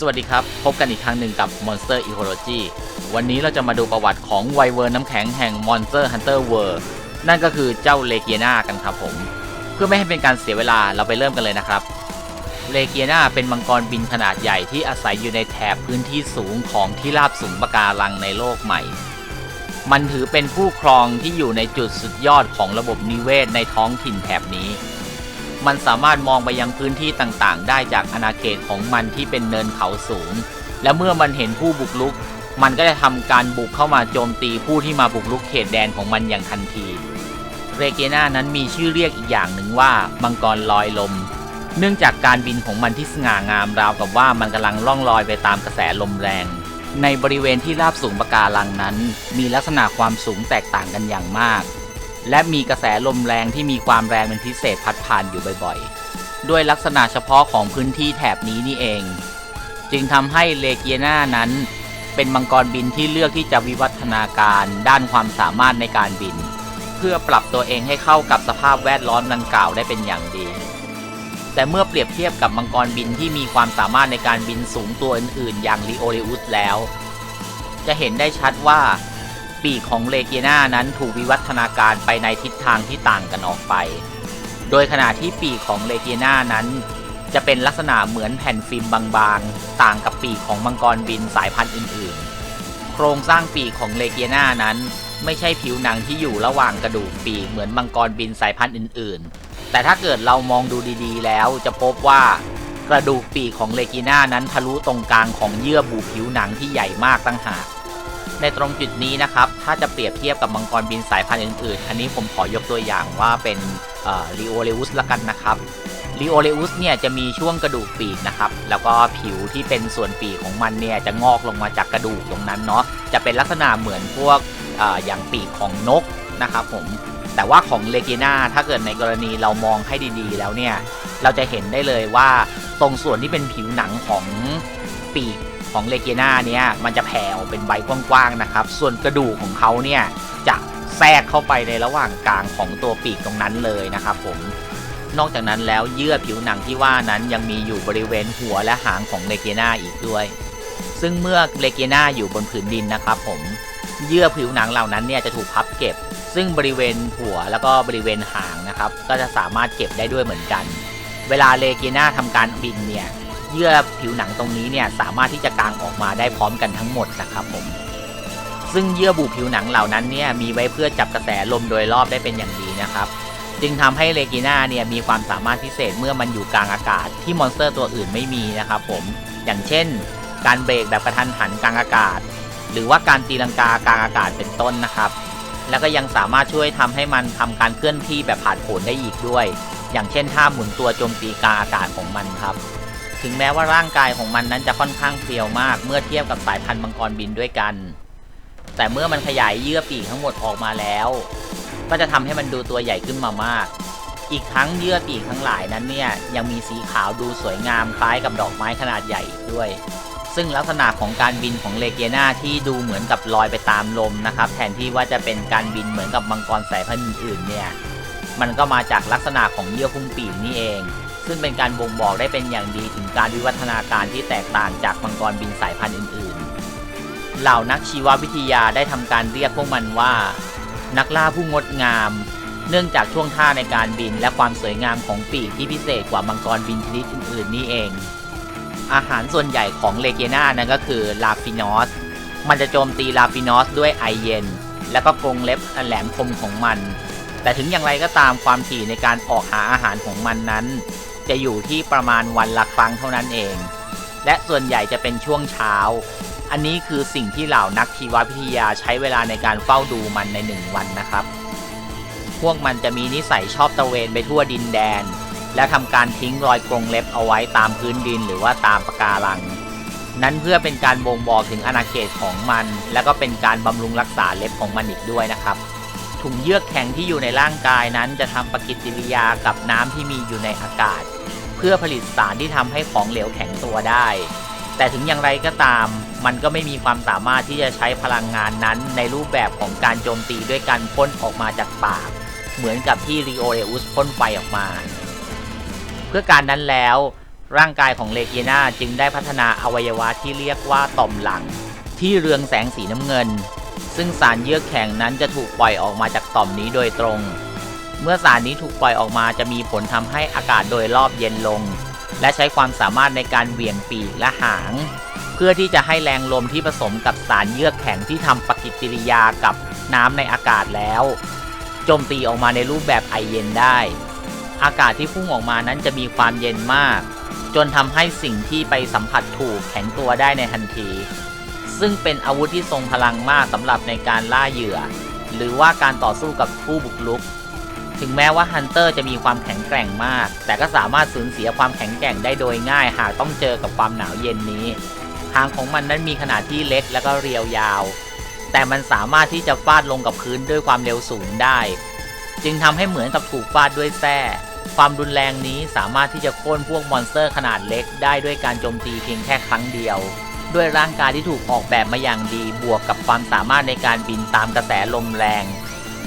สวัสดีครับ พบกันอีกครั้งหนึ่งกับ Monster Ecology วันนี้เราจะมาดูประวัติของไวเวอร์น้ำแข็งแห่ง Monster Hunter World นั่นก็คือเจ้าเลเกียนากันครับผม เพื่อไม่ให้เป็นการเสียเวลาเราไปเริ่มกันเลยนะครับเลเกียนาเป็นมังกรบินขนาดใหญ่ที่อาศัยอยู่ในแถบพื้นที่สูงของที่ราบสูงปะการังในโลกใหม่ มันถือเป็นผู้ครองที่อยู่ในจุดสุดยอดของระบบนิเวศในท้องถิ่นแถบนี้ มันสามารถมองไปยังพื้นที่ต่างๆ ได้จากอาณาเขตของมันที่เป็นเนินเขาสูง และเมื่อมันเห็นผู้บุกรุก มันก็จะทำการบุกเข้ามาโจมตีผู้ที่มาบุกรุกเขตแดนของมันอย่างทันที เรเกนานั้นมีชื่อเรียกอีกอย่างหนึ่งว่ามังกรลอยลม เนื่องจากการบินของมันที่สง่างามราวกับว่ามันกำลังล่องลอยไปตามกระแสลมแรง ในบริเวณที่ราบสูงปะการังนั้น มีลักษณะความสูงแตกต่างกันอย่างมาก และมีกระแสลมแรงที่มีความแรงเป็นพิเศษพัดผ่านอยู่บ่อยๆ ด้วยลักษณะเฉพาะของพื้นที่แถบนี้นี่เอง จึงทำให้เลเกียนานั้น เป็นมังกรบินที่เลือกที่จะวิวัฒนาการด้านความสามารถในการบิน เพื่อปรับตัวเองให้เข้ากับสภาพแวดล้อมดังกล่าวได้เป็นอย่างดี แต่เมื่อเปรียบเทียบกับมังกรบินที่มีความสามารถในการบินสูงตัวอื่นๆ อย่างลีโอเรอุสแล้ว จะเห็นได้ชัดว่า ปีกของเลเกียนานั้นถูกวิวัฒนาการไปในทิศทางที่ต่างกันออกไป โดยขณะที่ปีกของเลเกียนานั้น จะเป็นลักษณะเหมือนแผ่นฟิล์มบางๆ ต่างกับปีกของมังกรบินสายพันธุ์อื่นๆ โครงสร้างปีกของเลเกียนานั้น ไม่ใช่ผิวหนังที่อยู่ระหว่างกระดูกปีกเหมือนมังกรบินสายพันธุ์อื่นๆ แต่ถ้าเกิดเรามองดูดีๆ แล้วจะพบว่ากระดูกปีกของเลกีน่านั้นทะลุตรงกลางของเยื่อบุผิวหนังที่ใหญ่มากตั้งหาก ในตรงจุดนี้นะครับ ถ้าจะเปรียบเทียบกับมังกรบินสายพันธุ์อื่นๆ อันนี้ผมขอยกตัวอย่างว่าเป็นลีโอเลอุสละกันนะครับลีโอเลอุสเนี่ยจะมีช่วงกระดูกปีกนะครับ แล้วก็ผิวที่เป็นส่วนปีกของมันเนี่ยจะงอกลงมาจากกระดูกตรงนั้นเนาะ จะเป็นลักษณะเหมือนพวกออย่างปีกของนกนะครับผม แต่ว่าของเลกิน่าถ้าเกิดในกรณีเรามองให้ดีๆ แล้วเนี่ย เราจะเห็นได้เลยว่าตรงส่วนที่เป็นผิวหนังของปีก ของเลเกนาเนี่ยมันจะแผ่ออกเป็นใบกว้างๆนะครับ ส่วนกระดูกของเขาเนี่ยจะแทรกเข้าไปในระหว่างกลางของตัวปีกตรงนั้นเลยนะครับผมนอกจากนั้นแล้วเยื่อผิวหนังที่ว่านั้นยังมีอยู่บริเวณหัวและหางของเลเกนาอีกด้วย ซึ่งเมื่อเลเกนาอยู่บนผืนดินนะครับผมเยื่อผิวหนังเหล่านั้นเนี่ยจะถูกพับเก็บ ซึ่งบริเวณหัวแล้วก็บริเวณหางนะครับ ก็จะสามารถเก็บได้ด้วยเหมือนกัน เวลาเลเกนาทำการบินเนี่ย เยื่อผิวหนังตรงนี้เนี่ยสามารถที่จะกางออกมาได้พร้อมกันทั้งหมดนะครับผมซึ่งเยื่อบุผิวหนังเหล่านั้นเนี่ยมีไว้เพื่อจับกระแสลมโดยรอบได้เป็นอย่างดีนะครับ จึงทำให้เลกิน่าเนี่ยมีความสามารถพิเศษเมื่อมันอยู่กลางอากาศที่มอนสเตอร์ตัวอื่นไม่มีนะครับผมอย่างเช่น การเบรกแบบกระทันหันกลางอากาศ หรือว่าการตีลังกากลางอากาศเป็นต้นนะครับแล้วก็ยังสามารถช่วยทำให้มันทำการเคลื่อนที่แบบผ่านผลได้อีกด้วย อย่างเช่นท่าหมุนตัวโจมตีกลางอากาศของมันครับ ถึงแม้ว่าร่างกายของมันนั้นจะค่อนข้างเพรียวมาก เมื่อเทียบกับสายพันธุ์มังกรบินด้วยกัน แต่เมื่อมันขยายเยื่อปีกทั้งหมดออกมาแล้ว ก็จะทำให้มันดูตัวใหญ่ขึ้นมามาก อีกทั้งเยื่อปีกทั้งหลายนั้นเนี่ยยังมีสีขาวดูสวยงามคล้ายกับดอกไม้ขนาดใหญ่ด้วย ซึ่งลักษณะของการบินของเลเกียนาที่ดูเหมือนกับลอยไปตามลมนะครับแทนที่ว่าจะเป็นการบินเหมือนกับมังกรสายพันธุ์อื่นๆเนี่ยมันก็มาจากลักษณะของเยื่อพุ่งปีกนี่เอง ซึ่งเป็นการบ่งบอกได้เป็นอย่างดีถึงการวิวัฒนาการที่แตกต่างจากมังกรบินสายพันธุ์อื่นๆ เหล่านักชีววิทยาได้ทำการเรียกพวกมันว่า นักล่าผู้งดงาม เนื่องจากช่วงท่าในการบินและความสวยงามของปีกที่พิเศษกว่ามังกรบินชนิดอื่นๆ นี่เอง อาหารส่วนใหญ่ของเลเกนานั่นก็คือลาฟินอส มันจะโจมตีลาฟินอสด้วยไอเย็น และก็กรงเล็บอันแหลมคมของมัน แต่ถึงอย่างไรก็ตามความถี่ในการออกหาอาหารของมันนั้น จะอยู่ที่ประมาณวันละครั้งเท่านั้นเอง และส่วนใหญ่จะเป็นช่วงเช้า อันนี้คือสิ่งที่เหล่านักชีววิทยาใช้เวลาในการเฝ้าดูมันในหนึ่งวันนะครับ พวกมันจะมีนิสัยชอบตะเวนไปทั่วดินแดน และทำการทิ้งรอยกรงเล็บเอาไว้ตามพื้นดินหรือว่าตามปะการัง นั้นเพื่อเป็นการบ่งบอกถึงอาณาเขตของมัน และก็เป็นการบำรุงรักษาเล็บของมันอีกด้วยนะครับถุงเยือกแข็งที่อยู่ในร่างกายนั้นจะทำปฏิกิริยากับน้ำที่มีอยู่ในอากาศ เพื่อผลิตสารที่ทำให้ของเหลวแข็งตัวได้ แต่ถึงอย่างไรก็ตาม มันก็ไม่มีความสามารถที่จะใช้พลังงานนั้นในรูปแบบของการโจมตีด้วยการพ่นออกมาจากปาก เหมือนกับที่ริโอเรอุสพ่นไฟออกมา เพื่อการนั้นแล้ว ร่างกายของเลเกียนาจึงได้พัฒนาอวัยวะที่เรียกว่าต่อมหลัง ที่เรืองแสงสีน้ำเงิน ซึ่งสารเยือกแข็งนั้นจะถูกปล่อยออกมาจากต่อมนี้โดยตรง เมื่อสารนี้ถูกปล่อยออกมาจะมีผลทำให้อากาศโดยรอบเย็นลง และใช้ความสามารถในการเหวี่ยงปีกและหาง เพื่อที่จะให้แรงลมที่ผสมกับสารเยือกแข็งที่ทำปฏิกิริยากับน้ำในอากาศแล้วโจมตีออกมาในรูปแบบไอเย็นได้ อากาศที่พุ่งออกมานั้นจะมีความเย็นมาก จนทำให้สิ่งที่ไปสัมผัสถูกแข็งตัวได้ในทันที ซึ่งเป็นอาวุธที่ทรงพลังมากสำหรับในการล่าเหยื่อ หรือว่าการต่อสู้กับผู้บุกรุก ถึงแม้ว่าฮันเตอร์จะมีความแข็งแกร่งมาก แต่ก็สามารถสูญเสียความแข็งแกร่งได้โดยง่าย หากต้องเจอกับความหนาวเย็นนี้ หางของมันนั้นมีขนาดที่เล็กและก็เรียวยาว แต่มันสามารถที่จะฟาดลงกับพื้นด้วยความเร็วสูงได้ จึงทำให้เหมือนกับถูกฟาดด้วยแส้ความรุนแรงนี้สามารถที่จะโค่นพวกมอนสเตอร์ขนาดเล็กได้ด้วยการโจมตีเพียงแค่ครั้งเดียว ด้วยร่างกายที่ถูกออกแบบมาอย่างดีบวกกับความสามารถในการบินตามกระแสลมแรง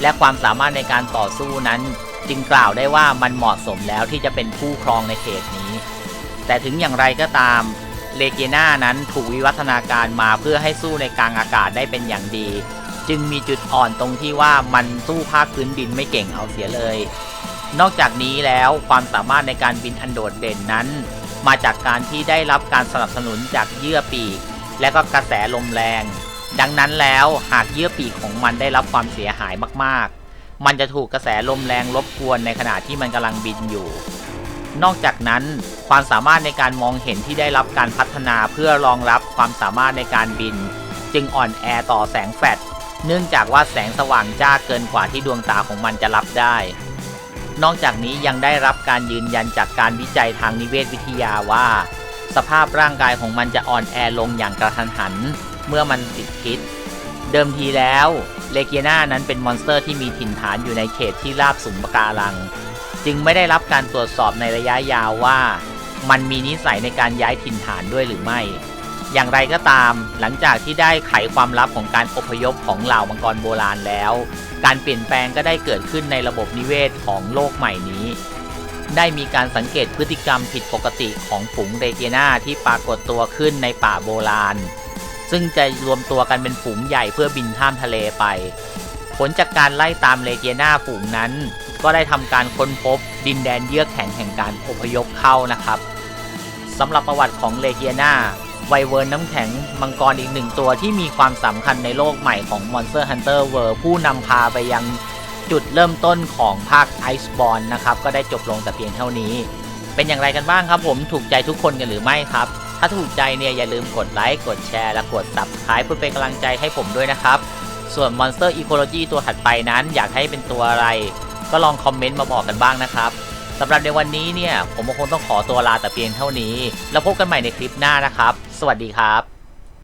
และความสามารถในการต่อสู้นั้น จึงกล่าวได้ว่ามันเหมาะสมแล้วที่จะเป็นผู้ครองในเขตนี้ แต่ถึงอย่างไรก็ตามเลเกน่านั้นถูกวิวัฒนาการมาเพื่อให้สู้ในกลางอากาศได้เป็นอย่างดี จึงมีจุดอ่อนตรงที่ว่ามันสู้ภาคพื้นดินไม่เก่งเอาเสียเลย นอกจากนี้แล้วความสามารถในการบินอันโดดเด่นนั้น มาจากการที่ได้รับการสนับสนุนจากเยื่อปีก และก็กระแสลมแรง ดังนั้นแล้วหากเยื่อปีกของมันได้รับความเสียหายมากๆ มันจะถูกกระแสลมแรงรบกวนในขณะที่มันกำลังบินอยู่ นอกจากนั้นความสามารถในการมองเห็นที่ได้รับการพัฒนาเพื่อรองรับความสามารถในการบิน จึงอ่อนแอต่อแสงแฟลชเนื่องจากว่าแสงสว่างจ้าเกินกว่าที่ดวงตาของมันจะรับได้ นอกจากนี้ยังได้รับการยืนยันจากการวิจัยทางนิเวศวิทยาว่า สภาพร่างกายของมันจะอ่อนแอลงอย่างกระทันหัน เมื่อมันติดพิษ เดิมทีแล้วเลเกียนานั้นเป็นมอนสเตอร์ที่มีถิ่นฐานอยู่ในเขตที่ราบสูงปะการัง จึงไม่ได้รับการตรวจสอบในระยะยาวว่า มันมีนิสัยในการย้ายถิ่นฐานด้วยหรือไม่ อย่างไรก็ตามหลังจากที่ได้ไขความลับของการอพยพของเหล่ามังกรโบราณแล้ว การเปลี่ยนแปลงก็ได้เกิดขึ้นในระบบนิเวศของโลกใหม่นี้ได้มีการสังเกตพฤติกรรมผิดปกติของฝูงเรเกนาที่ปรากฏตัวขึ้นในป่าโบราณ ซึ่งจะรวมตัวกันเป็นฝูงใหญ่เพื่อบินข้ามทะเลไป ผลจากการไล่ตามเลเกียนาฝูงนั้น ก็ได้ทำการค้นพบดินแดนเยือกแข็งแห่งการอพยพเข้านะครับสำหรับประวัติของเลเกียนาไวเวิร์นน้ำแข็งมังกรอีกหนึ่งตัวที่มีความสำคัญในโลกใหม่ของ Monster Hunter World ผู้นำพาไปยังจุดเริ่มต้นของภาค Iceborne นะครับ ก็ได้จบลงแต่เพียงเท่านี้ เป็นอย่างไรกันบ้างครับผมถูกใจทุกคนกันหรือไม่ครับ ถ้าถูกใจเนี่ยอย่าลืมกดไลค์กดแชร์และกด Subscribe เพื่อเป็นกำลังใจให้ผมด้วยนะครับ ส่วน Monster Ecology ตัวถัดไปนั้นอยากให้เป็นตัวอะไร ก็ลองคอมเมนต์มาบอกกันบ้างนะครับสำหรับในวันนี้เนี่ยผมคงต้องขอตัวลาแต่เพียงเท่านี้ แล้วพบกันใหม่ในคลิปหน้านะครับ สวัสดีครับ